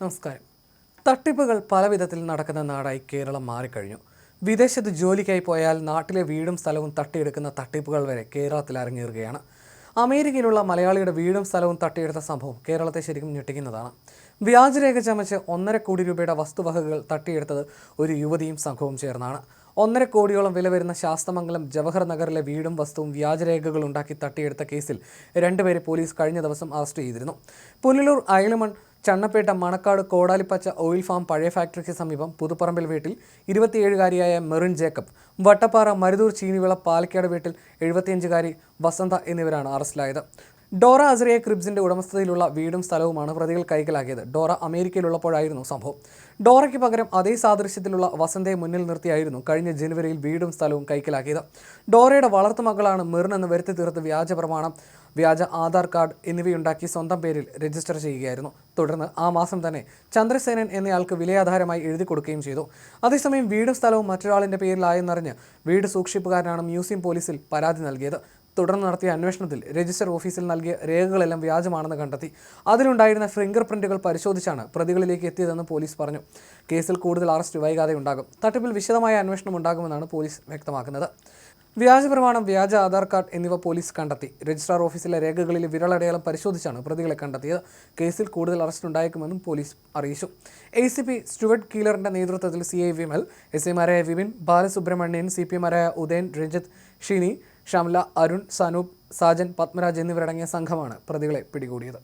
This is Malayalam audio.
നമസ്കാരം. തട്ടിപ്പുകൾ പല വിധത്തിൽ നടക്കുന്ന നാടായി കേരളം മാറിക്കഴിഞ്ഞു. വിദേശത്ത് ജോലിക്കായി പോയാൽ നാട്ടിലെ വീടും സ്ഥലവും തട്ടിയെടുക്കുന്ന തട്ടിപ്പുകൾ വരെ കേരളത്തിൽ അരങ്ങേറുകയാണ്. അമേരിക്കയിലുള്ള മലയാളിയുടെ വീടും സ്ഥലവും തട്ടിയെടുത്ത സംഭവം കേരളത്തെ ശരിക്കും ഞെട്ടിക്കുന്നതാണ്. വ്യാജരേഖ ചമച്ച് ഒന്നര കോടി രൂപയുടെ വസ്തുവകകൾ തട്ടിയെടുത്തത് ഒരു യുവതിയും സംഘവും ചേർന്നാണ്. ഒന്നര കോടിയോളം വില വരുന്ന ശാസ്തമംഗലം ജവഹർ നഗറിലെ വീടും വസ്തുവും വ്യാജരേഖകൾ ഉണ്ടാക്കി തട്ടിയെടുത്ത കേസിൽ രണ്ടുപേരെ പോലീസ് കഴിഞ്ഞ ദിവസം അറസ്റ്റ് ചെയ്തിരുന്നു. പുനലൂർ അയലമൺ ചണ്ണപ്പേട്ട മണക്കാട് കോടാലിപ്പച്ച ഓയിൽ ഫാം പഴയ ഫാക്ടറിക്ക് സമീപം പുതുപ്പറമ്പിൽ വീട്ടിൽ ഇരുപത്തിയേഴുകാരിയായ മെറിൻ ജേക്കബ് വട്ടപ്പാറ മരുതൂർ ചീനിവിള പാലക്കാട് വീട്ടിൽ എഴുപത്തിയഞ്ചുകാരി വസന്ത എന്നിവരാണ് അറസ്റ്റിലായത്. ഡോറ അസറിയ ക്രിബ്സിന്റെ ഉടമസ്ഥതയിലുള്ള വീടും സ്ഥലവുമാണ് പ്രതികൾ കൈക്കലാക്കിയത്. ഡോറ അമേരിക്കയിലുള്ളപ്പോഴായിരുന്നു സംഭവം. ഡോറയ്ക്ക് പകരം അതേ സാദൃശ്യത്തിലുള്ള വസന്തയെ മുന്നിൽ നിർത്തിയായിരുന്നു കഴിഞ്ഞ ജനുവരിയിൽ വീടും സ്ഥലവും കൈക്കലാക്കിയത്. ഡോറയുടെ വളർത്തുമകളാണ് മകളാണ് എന്ന് വരുത്തി തീർത്ത് വ്യാജ പ്രമാണം വ്യാജ ആധാർ കാർഡ് എന്നിവയുണ്ടാക്കി സ്വന്തം പേരിൽ രജിസ്റ്റർ ചെയ്യുകയായിരുന്നു. തുടർന്ന് ആ മാസം തന്നെ ചന്ദ്രസേനൻ എന്നയാൾക്ക് വിലയാധാരമായി എഴുതി കൊടുക്കുകയും ചെയ്തു. അതേസമയം വീടും സ്ഥലവും മറ്റൊരാളിന്റെ പേരിലായെന്നറിഞ്ഞ് വീട് സൂക്ഷിപ്പുകാരനാണ് മ്യൂസിയം പോലീസിൽ പരാതി നൽകിയത്. തുടർന്ന് നടത്തിയ അന്വേഷണത്തിൽ രജിസ്റ്റർ ഓഫീസിൽ നൽകിയ രേഖകളെല്ലാം വ്യാജമാണെന്ന് കണ്ടെത്തി. അതിലുണ്ടായിരുന്ന ഫിംഗർ പ്രിന്റുകൾ പരിശോധിച്ചാണ് പ്രതികളിലേക്ക് എത്തിയതെന്ന് പോലീസ് പറഞ്ഞു. കേസിൽ കൂടുതൽ അറസ്റ്റ് വൈകാതെ ഉണ്ടാകും തട്ടിപ്പിൽ വിശദമായ അന്വേഷണം ഉണ്ടാകുമെന്നാണ് പോലീസ് വ്യക്തമാക്കുന്നത്. വ്യാജ പ്രമാണം വ്യാജ ആധാർ കാർഡ് എന്നിവ പോലീസ് കണ്ടെത്തി. രജിസ്ട്രാർ ഓഫീസിലെ രേഖകളിൽ വിരളടയാളം പരിശോധിച്ചാണ് പ്രതികളെ കണ്ടെത്തിയത്. കേസിൽ കൂടുതൽ അറസ്റ്റ് ഉണ്ടായേക്കുമെന്നും പോലീസ് അറിയിച്ചു. എ സി പി സ്റ്റുവർട്ട് കീലറിന്റെ നേതൃത്വത്തിൽ സി ഐ വിമൽ എസ് എമാരായ വിപിൻ ബാലസുബ്രഹ്മണ്യൻ സി പി എമാരായ ഉദയൻ രഞ്ജിത്ത് ഷിനി ഷംല അരുൺ സനൂപ് സാജൻ പത്മരാജ് എന്നിവരടങ്ങിയ സംഘമാണ് പ്രതികളെ പിടികൂടിയത്.